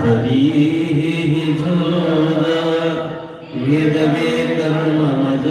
तरीहि वेद कर्म मज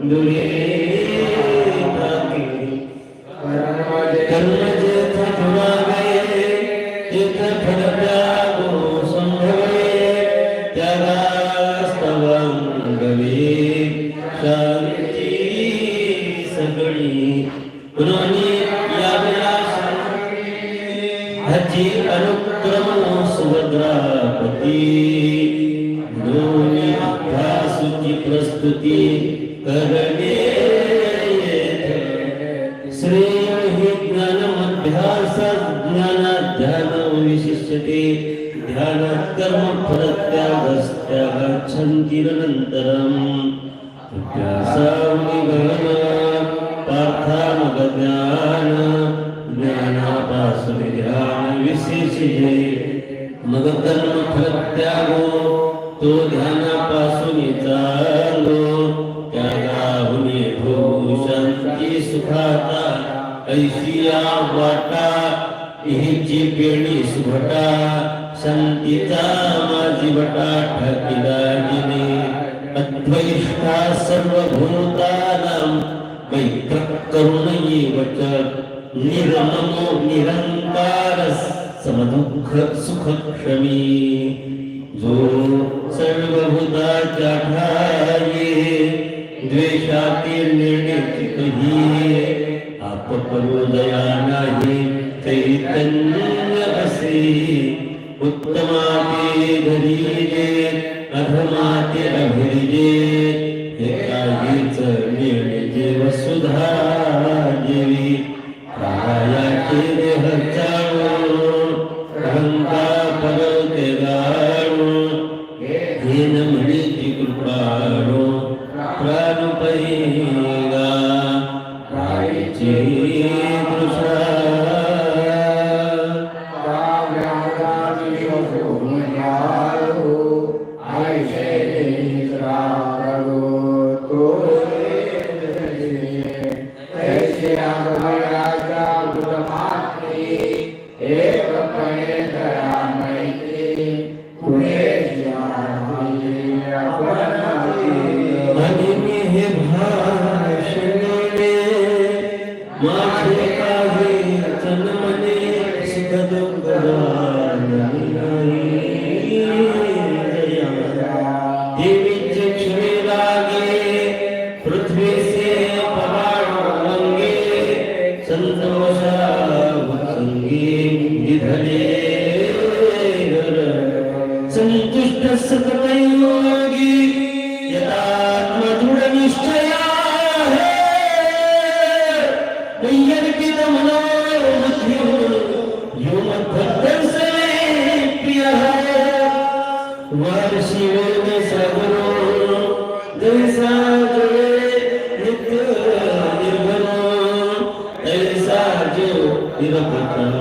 dunia ini bagi para wajah 전기는 तत्त्वबोधया नाही चैतन्य असि उत्तमाते धरीजे अधमाते अभिरिजे हे काहीच मिळजे वसुधा देवी कायाचे देह चाळो ஏ பிரம்மணேந்திர Thank you.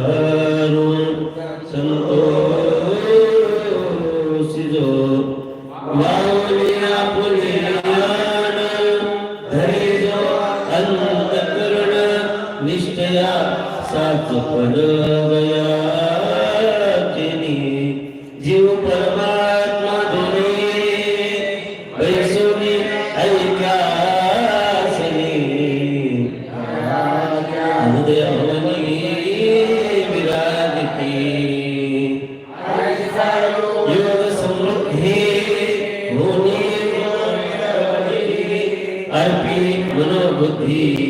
He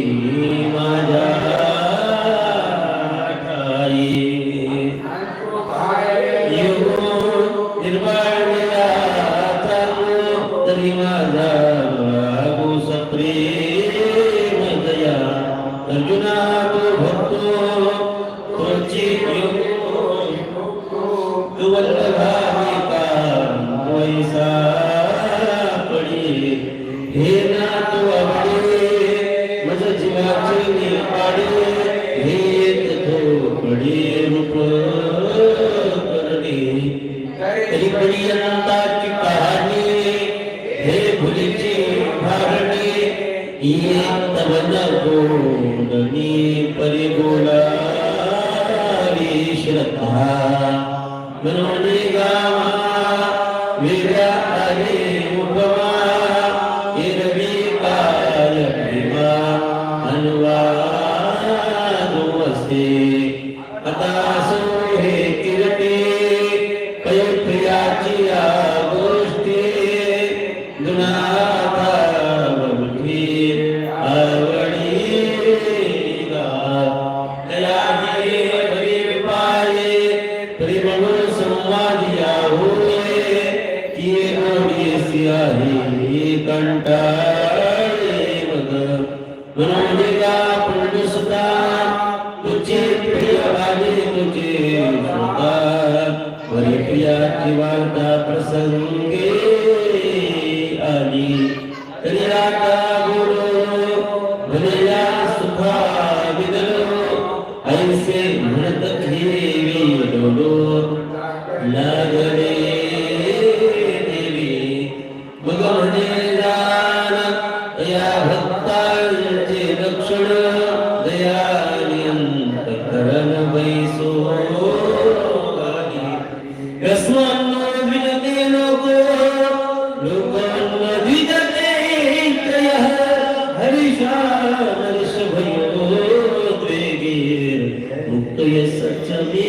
भुलिजे भारणे ये तव न श्रद्धा। मनोने गावा मनोविदा प्रिय प्रसन्न। is such a big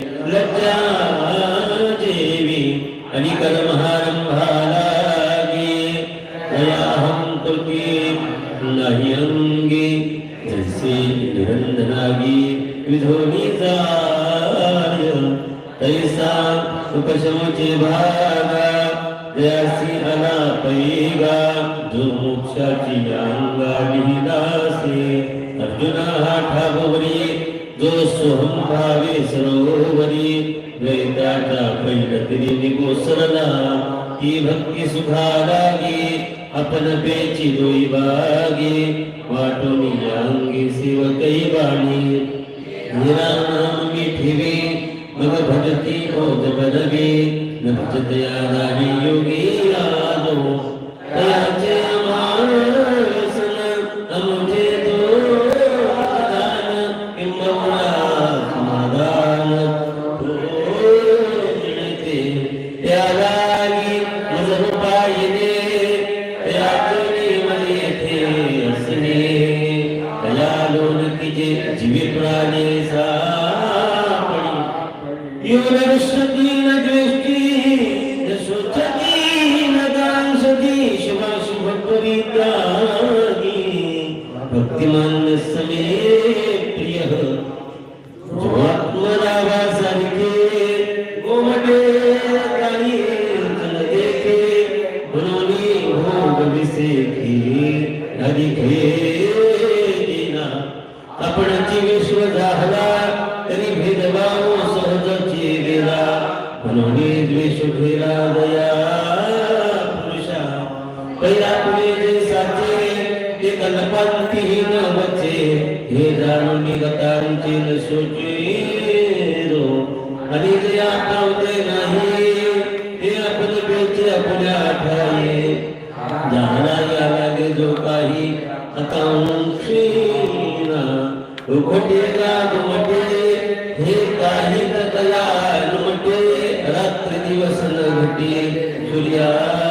कालिदासे Arjun Thakuri जो सोहम भावे सरोवरी द्वैताचा पैठकरी निगोसरला ती भक्ती सुखालागी आपण पेची दोई बागी वाटोनी अंगी शिव कई बाणी निराम मिठिवे मग भजती ओत बनवे न भजतया राणी योगी आदो যে জীবে প্রাণে সা ইউনারুসুদ্দিন आणि पावते नाही हे आपण बेचे आपल्या ठाई जाणा या लागे जो काही आकांक्षीना उघटे गागमटे हे काही तया नुमटे रात्र दिवस न घटे सूर्यास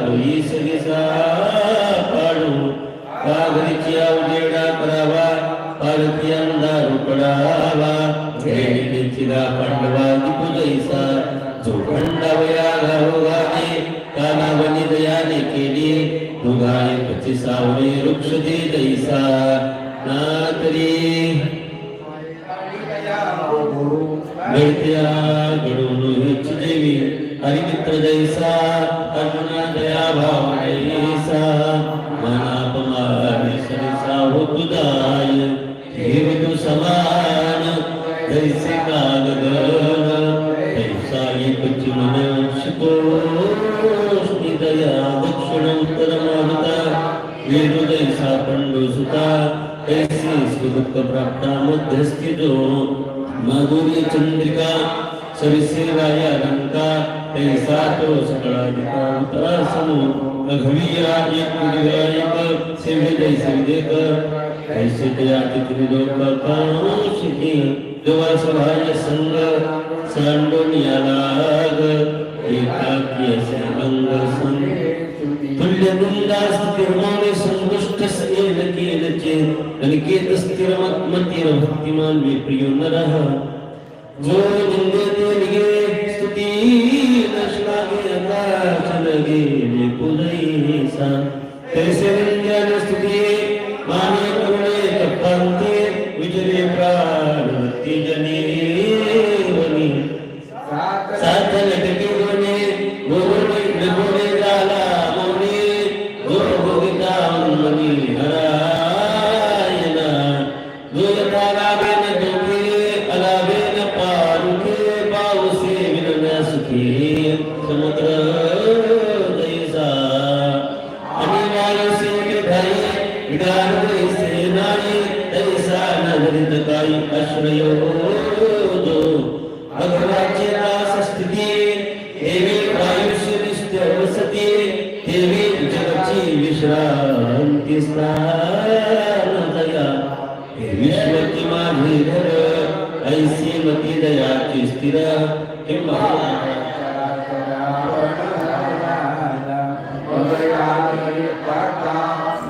যদি केलचे अनिकेत स्थिरमत्मतीर भक्तिमान न रहा। जो जिंदे निगे स्तुती नश्लागे आकाश ने सा। तैसे स्तुती विश्वची माझे घर ऐसी मती दयाची स्थिर किंवा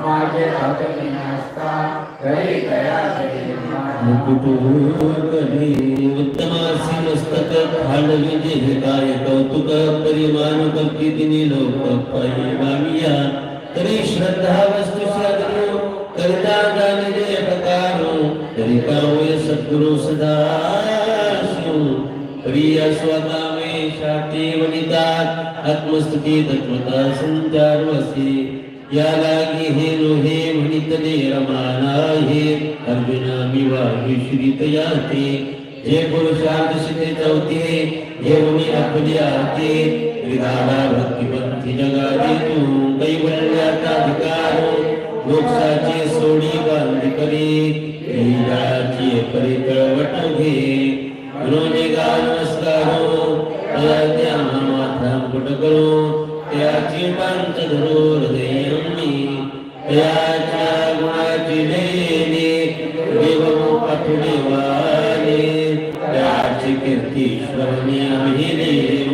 माझे भक्ती उत्तमासी मस्तक खांडवी जे काय कौतुक परिमान कप्ती लोक पाहिया तरी श्रद्धा वस्तु साधनो करिता जाणे जे प्रकारो तरी कावय सद्गुरु सदा शिव प्रिय स्वकामे शाते आत्मस्तुती तत्वता संचार या हे लोहे म्हणितले रमाना हे अर्जुना मिवा वायू याते जे पुरुषार्थ शिते चौथे हे येऊनी आपले आते. विधाना भक्तिपंथी जगाते तू कैवल्याचा अधिकार मोक्षाचे सोडी बांध करे. लीलाची परी कळवट घे. रोजे मनोनिगा नमस्कारो त्या माथा पुट करो. त्याची पंच धरो त्याच्या गुणाची लेणे देव पाठुडे वाले त्याची कीर्ती श्रवणी आम्ही देऊ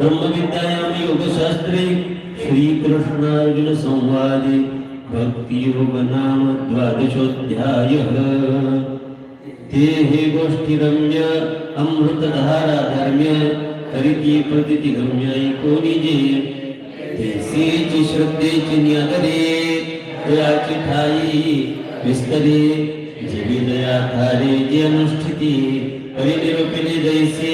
ब्रह्मविद्यायां योगशास्त्रे श्रीकृष्णार्जुनसंवादे भक्तियोगनाम द्वादशोऽध्यायः देहे गोष्ठिरम्य अमृतधाराधर्म्य हरिति प्रतितिगम्य एको निजे देशेचि श्रद्धेचि न्यगरे दयाचि ठायि, विस्तरे जीविदया धारे जी अनुष्ठिति। परिनिरूपिणे जैसे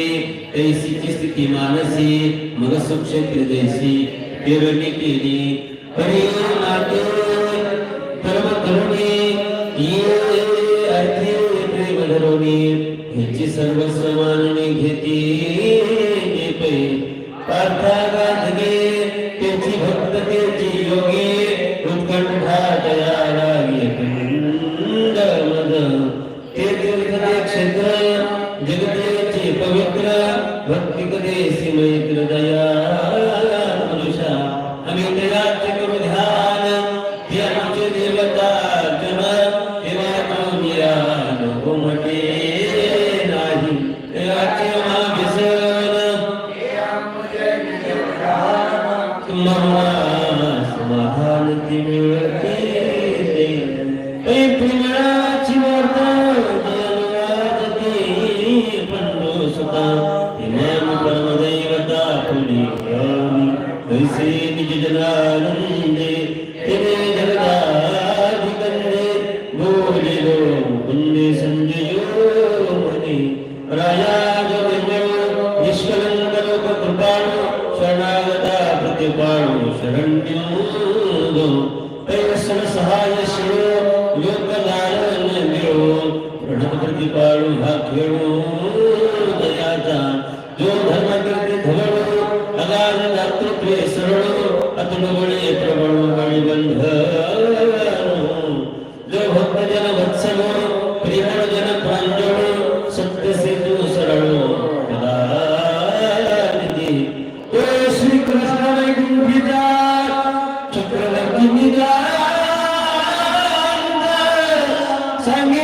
ऐसी स्थिति मानसी मगसुख प्रदेशी देसी के लिए हरे माते धर्म धरुणी ये अर्थे प्रेम धरुणी ह्याची सर्वस्व मानणी घेती पार्था गाधगे त्याची भक्त त्याची योगी। i'm Sangue.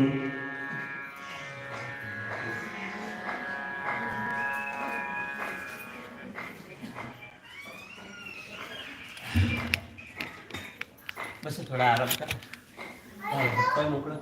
થોડા આરામ કર કોઈ મોકલો